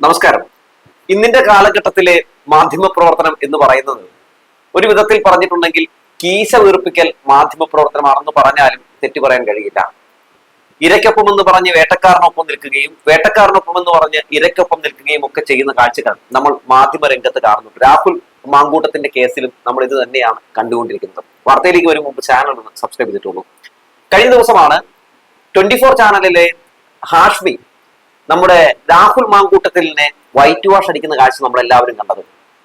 നമസ്കാരം. ഇന്നിന്റെ കാലഘട്ടത്തിലെ മാധ്യമ പ്രവർത്തനം എന്ന് പറയുന്നത് ഒരു വിധത്തിൽ പറഞ്ഞിട്ടുണ്ടെങ്കിൽ കീശ വീർപ്പിക്കൽ മാധ്യമ പ്രവർത്തനമാണെന്ന് പറഞ്ഞാലും തെറ്റു പറയാൻ കഴിയില്ല. ഇരയ്ക്കൊപ്പം എന്ന് പറഞ്ഞ് വേട്ടക്കാരനൊപ്പം നിൽക്കുകയും വേട്ടക്കാരനൊപ്പം എന്ന് പറഞ്ഞ് ഇരയ്ക്കൊപ്പം നിൽക്കുകയും ഒക്കെ ചെയ്യുന്ന കാഴ്ചകൾ നമ്മൾ മാധ്യമ രംഗത്ത് കാണുന്നു. രാഹുൽ മാങ്കൂട്ടത്തിന്റെ കേസിലും നമ്മൾ ഇത് തന്നെയാണ് കണ്ടുകൊണ്ടിരിക്കുന്നത്. വാർത്തയിലേക്ക് വരും മുമ്പ് ചാനൽ ഒന്ന് സബ്സ്ക്രൈബ് ചെയ്തിട്ടുള്ളൂ. കഴിഞ്ഞ ദിവസമാണ് ട്വന്റി ഫോർ ചാനലിലെ ഹാഷ്മി നമ്മുടെ രാഹുൽ മാങ്കൂട്ടത്തിലിനെ വൈറ്റ് വാഷ് അടിക്കുന്ന കാഴ്ച നമ്മൾ എല്ലാവരും കണ്ടത്.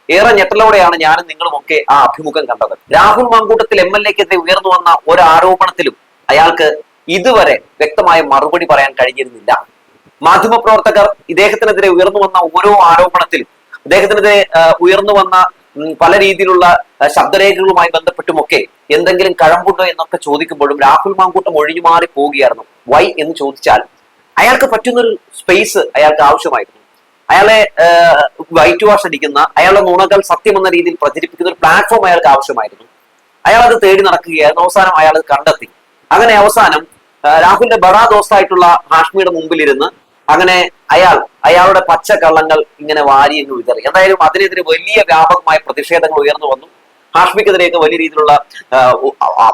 ഏറെ ഞെട്ടലോടെയാണ് ഞാനും നിങ്ങളും ഒക്കെ ആ അഭിമുഖം കണ്ടത്. രാഹുൽ മാങ്കൂട്ടത്തിൽ എം എൽ എക്കെതിരെ ഉയർന്നു വന്ന ഒരു ആരോപണത്തിലും അയാൾക്ക് ഇതുവരെ വ്യക്തമായ മറുപടി പറയാൻ കഴിഞ്ഞിരുന്നില്ല. മാധ്യമപ്രവർത്തകർ ഇദ്ദേഹത്തിനെതിരെ ഉയർന്നു വന്ന ഓരോ ആരോപണത്തിലും അദ്ദേഹത്തിനെതിരെ ഉയർന്നു വന്ന പല രീതിയിലുള്ള ശബ്ദരേഖകളുമായി ബന്ധപ്പെട്ടുമൊക്കെ എന്തെങ്കിലും കഴമ്പുണ്ടോ എന്നൊക്കെ ചോദിക്കുമ്പോഴും രാഹുൽ മാങ്കൂട്ടം ഒഴിഞ്ഞു മാറി പോവുകയായിരുന്നു. വൈ എന്ന് ചോദിച്ചാൽ അയാൾക്ക് പറ്റുന്നൊരു സ്പേസ് അയാൾക്ക് ആവശ്യമായിരുന്നു. അയാളെ വൈറ്റ് വാഷ് അടിക്കുന്ന അയാളുടെ നുണകൾ സത്യം എന്ന രീതിയിൽ പ്രചരിപ്പിക്കുന്ന ഒരു പ്ലാറ്റ്ഫോം അയാൾക്ക് ആവശ്യമായിരുന്നു. അയാൾ അത് തേടി നടക്കുകയായിരുന്നു. അവസാനം അയാൾ കണ്ടെത്തി. അങ്ങനെ അവസാനം രാഹുലിന്റെ ബറാ ദോസ്തായിട്ടുള്ള ഹാഷ്മിയുടെ മുമ്പിലിരുന്ന് അങ്ങനെ അയാൾ അയാളുടെ പച്ച കള്ളങ്ങൾ ഇങ്ങനെ വാരി എന്ന് വിതറി. എന്തായാലും അതിനെതിരെ വലിയ വ്യാപകമായ പ്രതിഷേധങ്ങൾ ഉയർന്നു വന്നു. ഹാഷ്മിക്കെതിരെയൊക്കെ വലിയ രീതിയിലുള്ള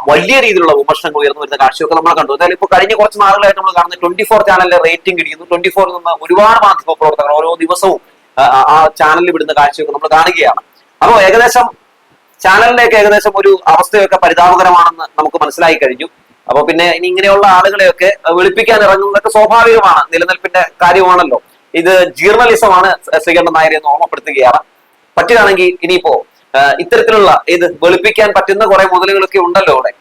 വലിയ രീതിയിലുള്ള വിമർശനങ്ങൾ ഉയർന്നു വരുന്ന കാഴ്ചയൊക്കെ നമ്മൾ കണ്ടു. എന്തായാലും ഇപ്പോൾ കഴിഞ്ഞ കുറച്ച് നാളുകളായിട്ട് നമ്മൾ കാണുന്നത് ട്വന്റി ഫോർ ചാനലിലെ റേറ്റിംഗ് ഇടിക്കുന്നു ട്വന്റി ഫോറിൽ നിന്ന് ഒരുപാട് മാധ്യമ പ്രവർത്തകർ ഓരോ ദിവസവും ആ, ചാനലിൽ വിടുന്ന കാഴ്ചയൊക്കെ നമ്മൾ കാണുകയാണ്. അപ്പോൾ ഏകദേശം ചാനലിലേക്ക് ഏകദേശം ഒരു അവസ്ഥയൊക്കെ പരിതാപകരമാണെന്ന് നമുക്ക് മനസ്സിലായി കഴിഞ്ഞു. അപ്പൊ പിന്നെ ഇനി ഇങ്ങനെയുള്ള ആളുകളെയൊക്കെ വിളിപ്പിക്കാൻ ഇറങ്ങുന്നതൊക്കെ സ്വാഭാവികമാണ്. നിലനിൽപ്പിന്റെ കാര്യമാണല്ലോ. ഇത് ജേർണലിസമാണ് ശ്രീകണ്ഠൻ നായരെ എന്ന് ഓർമ്മപ്പെടുത്തുകയാണ്. പറ്റുകയാണെങ്കിൽ ഇനിയിപ്പോ ഇത്തരത്തിലുള്ള ഇത് വെളുപ്പിക്കാൻ പറ്റുന്ന കുറെ മുതലുകളൊക്കെ ഉണ്ടല്ലോ അവിടെ.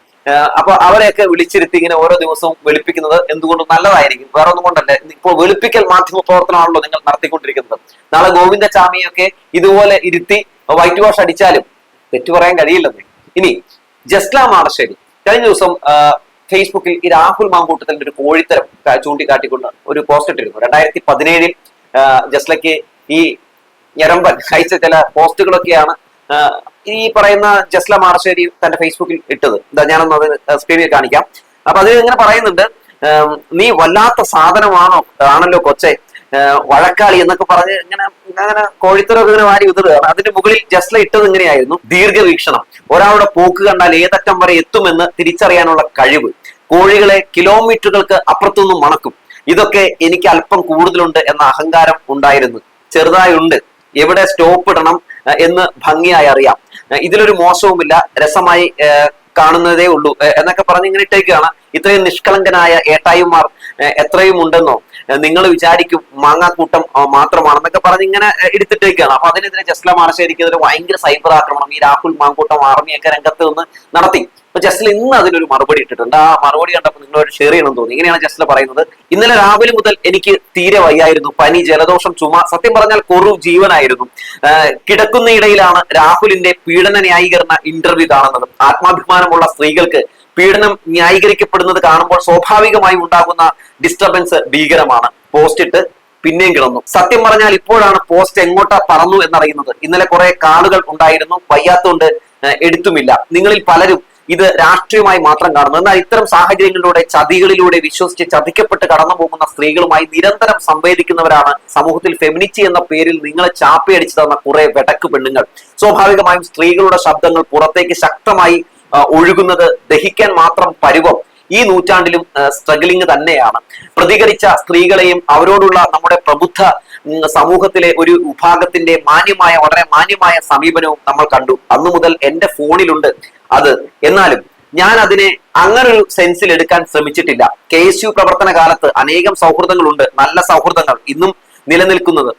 അപ്പൊ അവരെയൊക്കെ വിളിച്ചിരുത്തി ഇങ്ങനെ ഓരോ ദിവസവും വെളുപ്പിക്കുന്നത് എന്തുകൊണ്ടും നല്ലതായിരിക്കും? വേറെ ഒന്നും കൊണ്ടല്ല. ഇപ്പൊ വെളുപ്പിക്കൽ മാധ്യമ പ്രവർത്തനമാണല്ലോ നിങ്ങൾ നടത്തിക്കൊണ്ടിരിക്കുന്നത്. നാളെ ഗോവിന്ദചാമിയൊക്കെ ഇതുപോലെ ഇരുത്തി വൈറ്റ് വാഷ് അടിച്ചാലും തെറ്റു പറയാൻ കഴിയില്ലെന്ന്. ഇനി ജസ്ല മാടശ്ശേരി. കഴിഞ്ഞ ദിവസം ഫേസ്ബുക്കിൽ ഈ രാഹുൽ മാങ്കൂട്ടത്തിന്റെ ഒരു കോഴിത്തരം ചൂണ്ടിക്കാട്ടിക്കൊണ്ട് ഒരു പോസ്റ്റ് ഇട്ടിരുന്നു. രണ്ടായിരത്തി പതിനേഴിൽ ജസ്ലയ്ക്ക് ഈ ഞരമ്പൻ അയച്ച ചില പോസ്റ്റുകളൊക്കെയാണ് ഈ പറയുന്ന ജസ്ല മാർശ്ശേരി തന്റെ ഫേസ്ബുക്കിൽ ഇട്ടത്. എന്താ ഞാനൊന്ന് അത് സ്ക്രീനിൽ കാണിക്കാം. അപ്പൊ അതിൽ ഇങ്ങനെ പറയുന്നുണ്ട് നീ വല്ലാത്ത സാധനമാണോ ആണല്ലോ കൊച്ചെ? വഴക്കാളി എന്നൊക്കെ പറഞ്ഞ് ഇങ്ങനെ അങ്ങനെ കോഴിത്തരമൊക്കെ ഇങ്ങനെ വാരി ഉതിറുകയാണ് അതിന്റെ മുകളിൽ ജസ്ല ഇട്ടത് ഇങ്ങനെയായിരുന്നു. ദീർഘവീക്ഷണം. ഒരാളുടെ പോക്ക് കണ്ടാൽ ഏതറ്റം വരെ എത്തുമെന്ന് തിരിച്ചറിയാനുള്ള കഴിവ്. കോഴികളെ കിലോമീറ്ററുകൾക്ക് അപ്പുറത്തുനിന്നും മണക്കും. ഇതൊക്കെ എനിക്ക് അല്പം കൂടുതലുണ്ട് എന്ന അഹങ്കാരം ഉണ്ടായിരുന്നു. ചെറുതായുണ്ട്. എവിടെ സ്റ്റോപ്പ് ഇടണം എന്ന് ഭംഗിയായി അറിയാം. ഇതിലൊരു മോശവുമില്ല രസമായി കാണുന്നതേ ഉള്ളൂ. എന്നൊക്കെ പറഞ്ഞ് ഇങ്ങനെ ഇട്ടേക്കാണ്. ഇത്രയും നിഷ്കളങ്കനായ ഏട്ടായിമാർ എത്രയും ഉണ്ടെന്നോ നിങ്ങൾ വിചാരിക്കും മാങ്ങാക്കൂട്ടം മാത്രമാണെന്നൊക്കെ പറഞ്ഞ് ഇങ്ങനെ എടുത്തിട്ടേക്കാണ്. അപ്പൊ അതിനെതിരെ ജസ്ല മാർശേരിക്കെതിരെ ഭയങ്കര സൈബർ ആക്രമണം ഈ രാഹുൽ മാങ്കൂട്ടം ആർമിയൊക്കെ രംഗത്ത് നിന്ന് നടത്തി. അപ്പൊ ജസ്റ്റിൽ ഇന്ന് അതിനൊരു മറുപടി ഇട്ടിട്ടുണ്ട്. ആ മറുപടി കണ്ടപ്പോൾ നിങ്ങളോട് ഷെയർ ചെയ്യണം തോന്നി. ഇങ്ങനെയാണ് ജസ്റ്റിൽ പറയുന്നത്. ഇന്നലെ രാവിലെ മുതൽ എനിക്ക് തീരെ വയ്യായിരുന്നു. പനി ജലദോഷം ചുമ സത്യം പറഞ്ഞാൽ കുറു ജീവനായിരുന്നു. കിടക്കുന്നയിടയിലാണ് രാഹുലിന്റെ പീഡന ന്യായീകരണ ഇന്റർവ്യൂ കാണുന്നത്. ആത്മാഭിമാനമുള്ള സ്ത്രീകൾക്ക് പീഡനം ന്യായീകരിക്കപ്പെടുന്നത് കാണുമ്പോൾ സ്വാഭാവികമായി ഉണ്ടാകുന്ന ഡിസ്റ്റർബൻസ് ഭീകരമാണ്. പോസ്റ്റ് ഇട്ട് പിന്നെയും കിടന്നു. സത്യം പറഞ്ഞാൽ ഇപ്പോഴാണ് പോസ്റ്റ് എങ്ങോട്ടാ പറന്നു എന്നറിയുന്നത്. ഇന്നലെ കുറെ കാളുകൾ ഉണ്ടായിരുന്നു. വയ്യാത്തോണ്ട് എടുത്തുമില്ല. നിങ്ങളിൽ പലരും ഇത് രാഷ്ട്രീയമായി മാത്രം കാണുന്നു എന്നാൽ ഇത്തരം സാഹചര്യങ്ങളിലൂടെ ചതികളിലൂടെ വിശ്വസിച്ച് ചതിക്കപ്പെട്ട് കടന്നു പോകുന്ന സ്ത്രീകളുമായി നിരന്തരം സംവേദിക്കുന്നവരാണ് സമൂഹത്തിൽ ഫെമിനിറ്റി എന്ന പേരിൽ നിങ്ങളെ ചാപ്പയടിച്ചു തന്ന കുറെ വെടക്ക് പെണ്ണുങ്ങൾ. സ്വാഭാവികമായും സ്ത്രീകളുടെ ശബ്ദങ്ങൾ പുറത്തേക്ക് ശക്തമായി ഒഴുകുന്നത് ദഹിക്കാൻ മാത്രം പരുവം ഈ നൂറ്റാണ്ടിലും സ്ട്രഗിളിംഗ് തന്നെയാണ്. പ്രതികരിച്ച സ്ത്രീകളെയും അവരോടുള്ള നമ്മുടെ പ്രബുദ്ധ സമൂഹത്തിലെ ഒരു വിഭാഗത്തിന്റെ മാന്യമായ വളരെ മാന്യമായ സമീപനവും നമ്മൾ കണ്ടു. അന്നു മുതൽ എന്റെ ഫോണിലുണ്ട്. അത്. എന്നാലും ഞാൻ അതിനെ അങ്ങനെ ഒരു സെൻസിൽ എടുക്കാൻ ശ്രമിച്ചിട്ടില്ല. കെ എസ് യു പ്രവർത്തന കാലത്ത് അനേകം സൗഹൃദങ്ങളുണ്ട്. നല്ല സൗഹൃദങ്ങൾ ഇന്നും നിലനിൽക്കുന്നത്.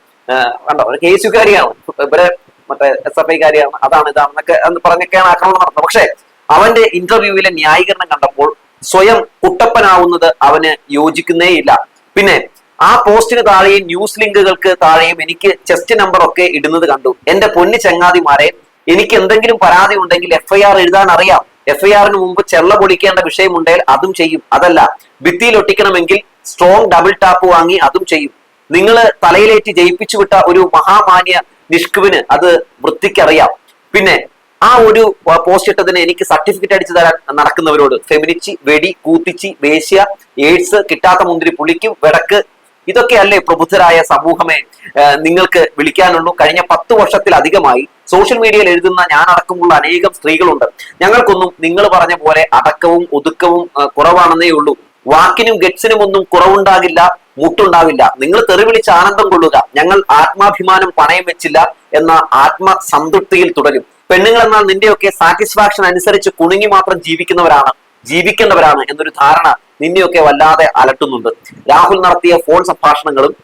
കണ്ടോ? കെ എസ് യുക്കാരിയാണ് ഇവരെ മറ്റേ എസ് എഫ് ഐക്കാരിയാണ് അതാണ് ഇതാണെന്നൊക്കെ പറഞ്ഞൊക്കെയാണ് ആക്രമണം നടത്തുന്നത് പക്ഷേ അവന്റെ ഇന്റർവ്യൂവിലെ ന്യായീകരണം കണ്ടപ്പോൾ സ്വയം കുട്ടപ്പനാവുന്നത് അവന് യോജിക്കുന്നേയില്ല. പിന്നെ ആ പോസ്റ്റിന് താഴെയും ന്യൂസ് ലിങ്കുകൾക്ക് താഴെയും എനിക്ക് ചെസ്റ്റ് നമ്പർ ഒക്കെ ഇടുന്നത് കണ്ടു. എന്റെ പൊന്നു ചങ്ങാതിമാരെ എനിക്ക് എന്തെങ്കിലും പരാതി ഉണ്ടെങ്കിൽ എഫ്ഐആർ എഴുതാൻ അറിയാം എഫ്ഐആറിന് മുമ്പ് ചെള്ള പൊളിക്കേണ്ട വിഷയമുണ്ടെങ്കിൽ അതും ചെയ്യും. അതല്ല ഭിത്തിയിൽ ഒട്ടിക്കണമെങ്കിൽ സ്ട്രോങ് ഡബിൾ ടാപ്പ് വാങ്ങി അതും ചെയ്യും. നിങ്ങൾ തലയിലേറ്റ് ജയിപ്പിച്ചു വിട്ട ഒരു മഹാമാന്യ നിഷ്കുവിന് അത് വൃത്തിക്കറിയാം. പിന്നെ ആ ഒരു പോസ്റ്റ് ഇട്ടതിന് എനിക്ക് സർട്ടിഫിക്കറ്റ് അടിച്ചു തരാൻ നടക്കുന്നവരോട് ഫെമിനിച്ചി വെടി കൂത്തിച്ചി വേശ്യ എയ്ഡ്സ് കിട്ടാത്ത മുന്തിരി പുളിക്കും വിടക്ക് ഇതൊക്കെയല്ലേ പ്രബുദ്ധരായ സമൂഹമേ നിങ്ങൾക്ക് വിളിക്കാനുള്ളൂ. കഴിഞ്ഞ പത്ത് വർഷത്തിലധികമായി സോഷ്യൽ മീഡിയയിൽ എഴുതുന്ന ഞാൻ അടക്കമുള്ള അനേകം സ്ത്രീകളുണ്ട്. ഞങ്ങൾക്കൊന്നും നിങ്ങൾ പറഞ്ഞ പോലെ അടക്കവും ഒതുക്കവും കുറവാണെന്നേ ഉള്ളൂ. വാക്കിനും ഗെറ്റ്സിനും ഒന്നും കുറവുണ്ടാകില്ല മുട്ടുണ്ടാവില്ല നിങ്ങൾ തെറിവിളിച്ച് ആനന്ദം കൊള്ളുക. ഞങ്ങൾ ആത്മാഭിമാനം പണയം വെച്ചില്ല എന്ന ആത്മസംതൃപ്തിയിൽ തുടരും. പെണ്ണുങ്ങൾ എന്നാൽ നിന്റെയൊക്കെ സാറ്റിസ്ഫാക്ഷൻ അനുസരിച്ച് കുണുങ്ങി മാത്രം ജീവിക്കുന്നവരാണ് ജീവിക്കേണ്ടവരാണ് എന്നൊരു ധാരണ നിന്നെയൊക്കെ വല്ലാതെ അലട്ടുന്നുണ്ട്. രാഹുൽ നടത്തിയ ഫോൺ സംഭാഷണങ്ങളും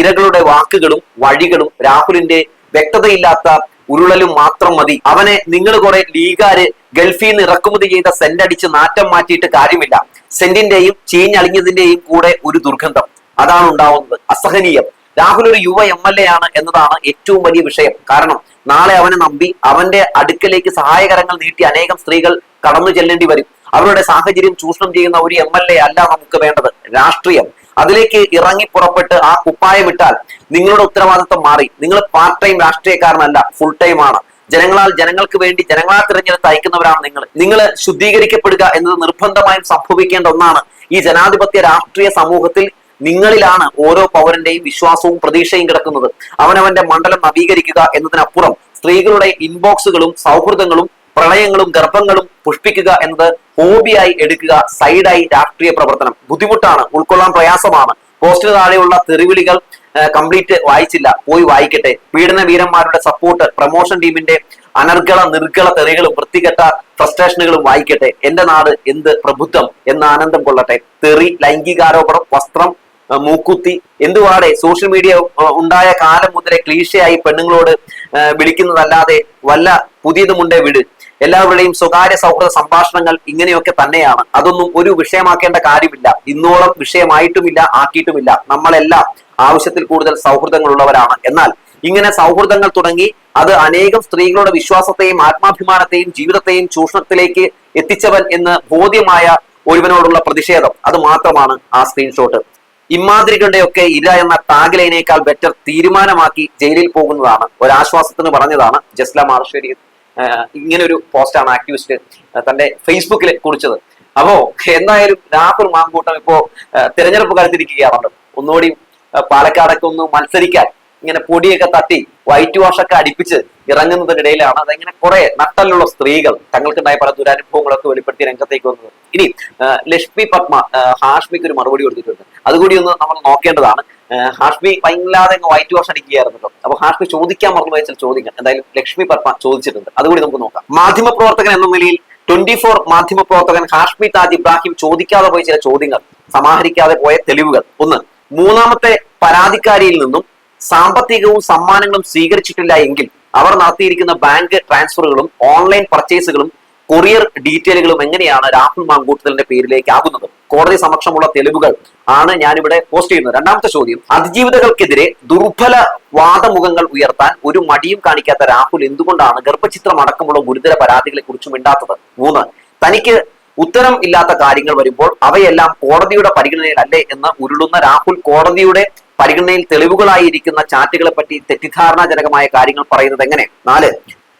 ഇരകളുടെ വാക്കുകളും വഴികളും രാഹുലിന്റെ വ്യക്തതയില്ലാത്ത ഉരുളലും മാത്രം മതി. അവനെ നിങ്ങൾ കുറെ ലീഗാര് ഗൾഫിൽ നിന്ന് ഇറക്കുമതി ചെയ്ത സെന്റ് അടിച്ച് നാറ്റം മാറ്റിയിട്ട് കാര്യമില്ല. സെന്റിന്റെയും ചീഞ്ഞളിഞ്ഞതിന്റെയും കൂടെ ഒരു ദുർഗന്ധം. അതാണ് ഉണ്ടാവുന്നത്. അസഹനീയം. രാഹുൽ ഒരു യുവ എം എൽ എ ആണ് എന്നതാണ് ഏറ്റവും വലിയ വിഷയം. കാരണം നാളെ അവനെ നമ്പി അവന്റെ അടുക്കലേക്ക് സഹായകരങ്ങൾ നീട്ടി അനേകം സ്ത്രീകൾ കടന്നു ചെല്ലേണ്ടി വരും. അവരുടെ സാഹചര്യം ചൂഷണം ചെയ്യുന്ന ഒരു എം എൽ എ അല്ല നമുക്ക് വേണ്ടത്. രാഷ്ട്രീയം. അതിലേക്ക് ഇറങ്ങി പുറപ്പെട്ട് ആ കുപ്പായം ഇട്ടാൽ നിങ്ങളുടെ ഉത്തരവാദിത്വം മാറി. നിങ്ങൾ പാർട്ട് ടൈം രാഷ്ട്രീയക്കാരനല്ല ഫുൾ ടൈം ആണ്. ജനങ്ങളാൽ ജനങ്ങൾക്ക് വേണ്ടി ജനങ്ങളാൽ തിരഞ്ഞെടുത്ത് അയക്കുന്നവരാണ് നിങ്ങൾ. നിങ്ങൾ ശുദ്ധീകരിക്കപ്പെടുക എന്നത് നിർബന്ധമായും സംഭവിക്കേണ്ട ഒന്നാണ്. ഈ ജനാധിപത്യ രാഷ്ട്രീയ സമൂഹത്തിൽ നിങ്ങളിലാണ് ഓരോ പൗരന്റെയും വിശ്വാസവും പ്രതീക്ഷയും കിടക്കുന്നത്. അവനവന്റെ മണ്ഡലം നവീകരിക്കുക എന്നതിനപ്പുറം സ്ത്രീകളുടെ ഇൻബോക്സുകളും സൗഹൃദങ്ങളും പ്രളയങ്ങളും ഗർഭങ്ങളും പുഷ്പിക്കുക എന്നത് ഹോബിയായി എടുക്കുക സൈഡായി രാഷ്ട്രീയ പ്രവർത്തനം. ബുദ്ധിമുട്ടാണ് ഉൾക്കൊള്ളാൻ പ്രയാസമാണ്. പോസ്റ്റിന് താഴെയുള്ള തെറിവിളികൾ കംപ്ലീറ്റ് വായിച്ചില്ല. പോയി വായിക്കട്ടെ. പീഡന വീരന്മാരുടെ സപ്പോർട്ട് പ്രൊമോഷൻ ടീമിന്റെ അനർഗള നിർഗള തെറികളും വൃത്തികെട്ട ഫ്രസ്ട്രേഷനുകളും വായിക്കട്ടെ. എന്റെ നാട് എന്ത് പ്രബുദ്ധം എന്ന ആനന്ദം കൊള്ളട്ടെ. തെറി ലൈംഗികാരോപണം വസ്ത്രം മൂക്കുത്തി എന്തുവാടെ? സോഷ്യൽ മീഡിയ ഉണ്ടായ കാലം മുതലേ ക്ലീശയായി പെണ്ണുങ്ങളോട് വിളിക്കുന്നതല്ലാതെ വല്ല പുതിയതുമുണ്ടേ വിട്. എല്ലാവരുടെയും സ്വകാര്യ സൗഹൃദ സംഭാഷണങ്ങൾ ഇങ്ങനെയൊക്കെ തന്നെയാണ്. അതൊന്നും ഒരു വിഷയമാക്കേണ്ട കാര്യമില്ല. ഇന്നോളം വിഷയമായിട്ടുമില്ല ആക്കിയിട്ടുമില്ല. നമ്മളെല്ലാം ആവശ്യത്തിൽ കൂടുതൽ സൗഹൃദങ്ങളുള്ളവരാണ്. എന്നാൽ ഇങ്ങനെ സൗഹൃദങ്ങൾ തുടങ്ങി അത് അനേകം സ്ത്രീകളുടെ വിശ്വാസത്തെയും ആത്മാഭിമാനത്തെയും ജീവിതത്തെയും ചൂഷണത്തിലേക്ക് എത്തിച്ചവൻ എന്ന് ബോധ്യമായ ഒരുവനോടുള്ള പ്രതിഷേധം. അത് മാത്രമാണ് ആ സ്ക്രീൻഷോട്ട് ഇമാതിരികളുടെയൊക്കെ ഇല്ല എന്ന ടാഗ് ബെറ്റർ തീരുമാനമാക്കി ജയിലിൽ പോകുന്നതാണ്. ഒരാശ്വാസത്തിന് പറഞ്ഞതാണ് ജസ്ല മാർശ്ശേരി ഇങ്ങനെ ഒരു പോസ്റ്റാണ് ആക്ടിവിസ്റ്റ് തന്റെ ഫേസ്ബുക്കിൽ കുറിച്ചത്. അപ്പോ എന്തായാലും രാഹുൽ മാങ്കൂട്ടം ഇപ്പോ തെരഞ്ഞെടുപ്പ് കാലത്തിരിക്കുകയാണല്ലോ ഒന്നുകൂടി പാലക്കാടൊക്കെ ഒന്ന് മത്സരിക്കാൻ ഇങ്ങനെ പൊടിയൊക്കെ തട്ടി വൈറ്റ് വാഷ് ഒക്കെ അടിപ്പിച്ച് ഇറങ്ങുന്നതിനിടയിലാണ് അതിങ്ങനെ കുറെ നട്ടലുള്ള സ്ത്രീകൾ തങ്ങൾക്കുണ്ടായ പല ദുരനുഭവങ്ങളൊക്കെ വെളിപ്പെടുത്തി രംഗത്തേക്ക് വന്നത്. ഇനി ലക്ഷ്മി പത്മ ഹാഷ്മിക്ക് ഒരു മറുപടി കൊടുത്തിട്ടുണ്ട്. അതുകൂടി ഒന്ന് നമ്മൾ നോക്കേണ്ടതാണ്. ഹാഷ്മി അങ്ങ് വൈറ്റ് വാഷ് അടിക്കുകയായിരുന്നല്ലോ അപ്പൊ ഹാഷ്മി ചോദിക്കാൻ മറന്നു വെച്ചാൽ ചോദിക്കാം എന്തായാലും ലക്ഷ്മി പർപ്പ ചോദിച്ചിട്ടുണ്ട്. അതുകൂടി നമുക്ക് നോക്കാം. മാധ്യമ പ്രവർത്തകൻ എന്ന നിലയിൽ ട്വന്റി ഫോർ മാധ്യമ പ്രവർത്തകൻ ഹാഷ്മി താജ് ഇബ്രാഹിം ചോദിക്കാതെ പോയ ചില ചോദ്യങ്ങൾ സമാഹരിക്കാതെ പോയ തെളിവുകൾ. ഒന്ന് മൂന്നാമത്തെ പരാതിക്കാരിയിൽ നിന്നും സാമ്പത്തികവും സമ്മാനങ്ങളും സ്വീകരിച്ചിട്ടില്ല എങ്കിൽ അവർ നടത്തിയിരിക്കുന്ന ബാങ്ക് ട്രാൻസ്ഫറുകളും ഓൺലൈൻ പർച്ചേസുകളും കൊറിയർ ഡീറ്റെയിലുകളും എങ്ങനെയാണ് രാഹുൽ മാങ്കൂട്ടലിന്റെ പേരിലേക്ക് ആകുന്നത്? കോടതി സമക്ഷമുള്ള തെളിവുകൾ ആണ് ഞാനിവിടെ പോസ്റ്റ് ചെയ്യുന്നത്. രണ്ടാമത്തെ ചോദ്യം അതിജീവിതകൾക്കെതിരെ ദുർബല വാദമുഖങ്ങൾ ഉയർത്താൻ ഒരു മടിയും കാണിക്കാത്ത രാഹുൽ എന്തുകൊണ്ടാണ് ഗർഭചിത്രം അടക്കമുള്ള ഗുരുതര പരാതികളെ കുറിച്ച് മിണ്ടാത്തത് മൂന്ന് തനിക്ക് ഉത്തരം ഇല്ലാത്ത കാര്യങ്ങൾ വരുമ്പോൾ അവയെല്ലാം കോടതിയുടെ പരിഗണനയിലല്ലേ എന്ന് ഉരുളുന്ന രാഹുൽ കോടതിയുടെ പരിഗണനയിൽ തെളിവുകളായിരിക്കുന്ന ചാറ്റുകളെ പറ്റി തെറ്റിദ്ധാരണാജനകമായ കാര്യങ്ങൾ പറയുന്നത് എങ്ങനെ? നാല്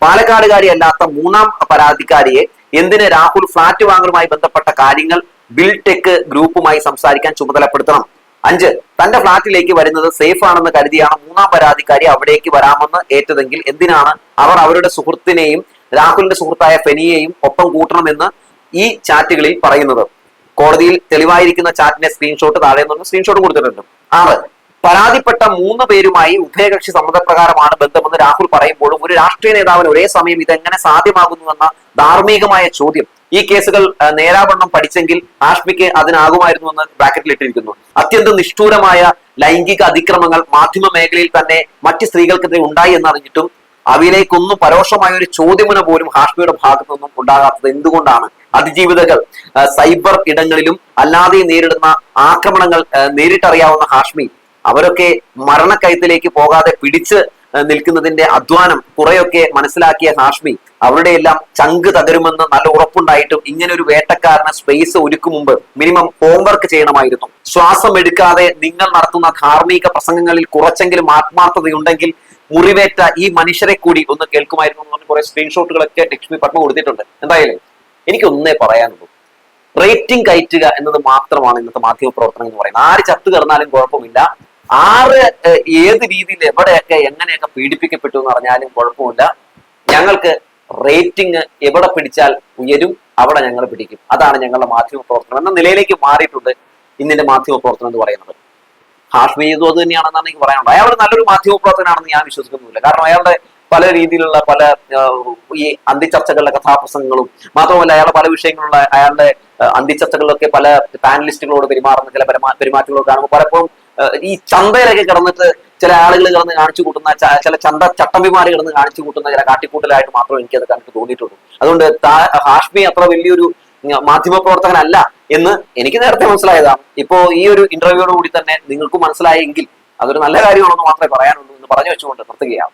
പാലക്കാടുകാരി അല്ലാത്ത മൂന്നാം പരാതിക്കാരിയെ എന്തിന് രാഹുൽ ഫ്ളാറ്റ് വാങ്ങലുമായി ബന്ധപ്പെട്ട കാര്യങ്ങൾ ബിൽടെക് ഗ്രൂപ്പുമായി സംസാരിക്കാൻ ചുമതലപ്പെടുത്തണം? അഞ്ച് തന്റെ ഫ്ളാറ്റിലേക്ക് വരുന്നത് സേഫ് ആണെന്ന് കരുതിയാണ് മൂന്നാം പരാതിക്കാരി അവിടേക്ക് വരാമെന്ന് ഏറ്റതെങ്കിൽ എന്തിനാണ് അവർ അവരുടെ സുഹൃത്തിനെയും രാഹുലിന്റെ സുഹൃത്തായ ഫെനിയെയും ഒപ്പം കൂട്ടണമെന്ന് ഈ ചാറ്റുകളിൽ പറയുന്നത്? കോടതിയിൽ തെളിവായിരിക്കുന്ന ചാറ്റിന്റെ സ്ക്രീൻഷോട്ട് താഴെ നിന്ന് സ്ക്രീൻഷോട്ട് കൊടുത്തിട്ടുണ്ട്. ആറ് പരാതിപ്പെട്ട മൂന്ന് പേരുമായി ഉഭയകക്ഷി സമ്മതപ്രകാരമാണ് ബന്ധമെന്ന് രാഹുൽ പറയുമ്പോഴും ഒരു രാഷ്ട്രീയ നേതാവിന് ഒരേ സമയം ഇതെങ്ങനെ സാധ്യമാകുന്നുവെന്ന ധാർമ്മികമായ ചോദ്യം ഈ കേസുകൾ നേരാവണ്ണം പഠിച്ചെങ്കിൽ ആഷ്മിക്ക് അതിനാകുമായിരുന്നുവെന്ന് ബ്രാക്കറ്റിൽ ഇട്ടിരിക്കുന്നു. അത്യന്തം നിഷ്ഠൂരമായ ലൈംഗിക അതിക്രമങ്ങൾ മാധ്യമ മേഖലയിൽ തന്നെ മറ്റ് സ്ത്രീകൾക്കെതിരെ ഉണ്ടായി എന്നറിഞ്ഞിട്ടും അവയിലേക്കൊന്നും പരോക്ഷമായ ഒരു ചോദ്യമുന പോലും ഹാഷ്മിയുടെ ഭാഗത്തു നിന്നും ഉണ്ടാകാത്തത് എന്തുകൊണ്ടാണ്? അതിജീവിതകൾ സൈബർ ഇടങ്ങളിലും അല്ലാതെയും നേരിടുന്ന ആക്രമണങ്ങൾ നേരിട്ടറിയാവുന്ന ഹാഷ്മി അവരൊക്കെ മരണക്കയത്തിലേക്ക് പോകാതെ പിടിച്ച് നിൽക്കുന്നതിന്റെ അധ്വാനം കുറെയൊക്കെ മനസ്സിലാക്കിയ ഹാഷ്മി അവരുടെ എല്ലാം ചങ്ക് തകരുമെന്ന് നല്ല ഉറപ്പുണ്ടായിട്ടും ഇങ്ങനെ ഒരു വേട്ടക്കാരന് സ്പേസ് ഒരുക്കും മുമ്പ് മിനിമം ഹോംവർക്ക് ചെയ്യണമായിരുന്നു. ശ്വാസം എടുക്കാതെ നിങ്ങൾ നടത്തുന്ന ധാർമ്മിക പ്രസംഗങ്ങളിൽ കുറച്ചെങ്കിലും ആത്മാർത്ഥതയുണ്ടെങ്കിൽ മുറിവേറ്റ ഈ മനുഷ്യരെ കൂടി ഒന്ന് കേൾക്കുമായിരുന്നു എന്ന് പറഞ്ഞ് കുറെ സ്ക്രീൻഷോട്ടുകളൊക്കെ ലക്ഷ്മി പത്മ കൊടുത്തിട്ടുണ്ട്. എന്തായാലും എനിക്ക് ഒന്നേ പറയാനുള്ളൂ. റേറ്റിംഗ് കയറ്റുക എന്നത് മാത്രമാണ് ഇന്നത്തെ മാധ്യമ പ്രവർത്തനം എന്ന് പറയുന്നത്. ആര് ചത്തു കിടന്നാലും കുഴപ്പമില്ല. ആറ് ഏത് രീതിയിൽ എവിടെയൊക്കെ എങ്ങനെയൊക്കെ പീഡിപ്പിക്കപ്പെട്ടു എന്ന് പറഞ്ഞാലും കുഴപ്പമില്ല. ഞങ്ങൾക്ക് റേറ്റിംഗ് എവിടെ പിടിച്ചാൽ ഉയരും അവിടെ ഞങ്ങൾ പിടിക്കും. അതാണ് ഞങ്ങളുടെ മാധ്യമ പ്രവർത്തനം എന്ന നിലയിലേക്ക് മാറിയിട്ടുണ്ട് ഇന്നിന്റെ മാധ്യമ പ്രവർത്തനം എന്ന് പറയുന്നത്. ഹാഷ്മി ഇതും അത് തന്നെയാണെന്നാണ് എനിക്ക് പറയാനുള്ളത്. അയാൾ നല്ലൊരു മാധ്യമ പ്രവർത്തനമാണെന്ന് ഞാൻ വിശ്വസിക്കുന്നില്ല. കാരണം അയാളുടെ പല രീതിയിലുള്ള പല ഈ അന്തിച്ചർച്ചകളുടെ കഥാപ്രസംഗങ്ങളും മാത്രമല്ല അയാളുടെ പല വിഷയങ്ങളുള്ള അയാളുടെ അന്തിച്ചർച്ചകളിലൊക്കെ പല പാനലിസ്റ്റുകളോട് പെരുമാറുന്ന ചില പെരുമാ- പെരുമാറ്റങ്ങൾ കാണുമ്പോൾ പലപ്പോഴും ഈ ചന്തയിലൊക്കെ കിടന്നിട്ട് ചില ആളുകൾ കിടന്ന് കാണിച്ചു കൂട്ടുന്ന ചില ചന്ത ചട്ടമ്പിമാര് കിടന്ന് കാണിച്ചു കൂട്ടുന്ന ചില കാട്ടിക്കൂട്ടലായിട്ട് മാത്രമേ എനിക്കത് കണ്ടിട്ട് തോന്നിയിട്ടുള്ളൂ. അതുകൊണ്ട് ഹാഷ്മി അത്ര വലിയൊരു മാധ്യമ പ്രവർത്തകനല്ല എന്ന് എനിക്ക് നേരത്തെ മനസ്സിലായതാണ് ഇപ്പോ ഈ ഒരു ഇന്റർവ്യൂയോട് കൂടി തന്നെ നിങ്ങൾക്ക് മനസ്സിലായെങ്കിൽ അതൊരു നല്ല കാര്യമാണെന്ന് മാത്രമേ പറയാനുള്ളൂ എന്ന് പറഞ്ഞു വെച്ചുകൊണ്ട് നിർത്തുകയാണ്.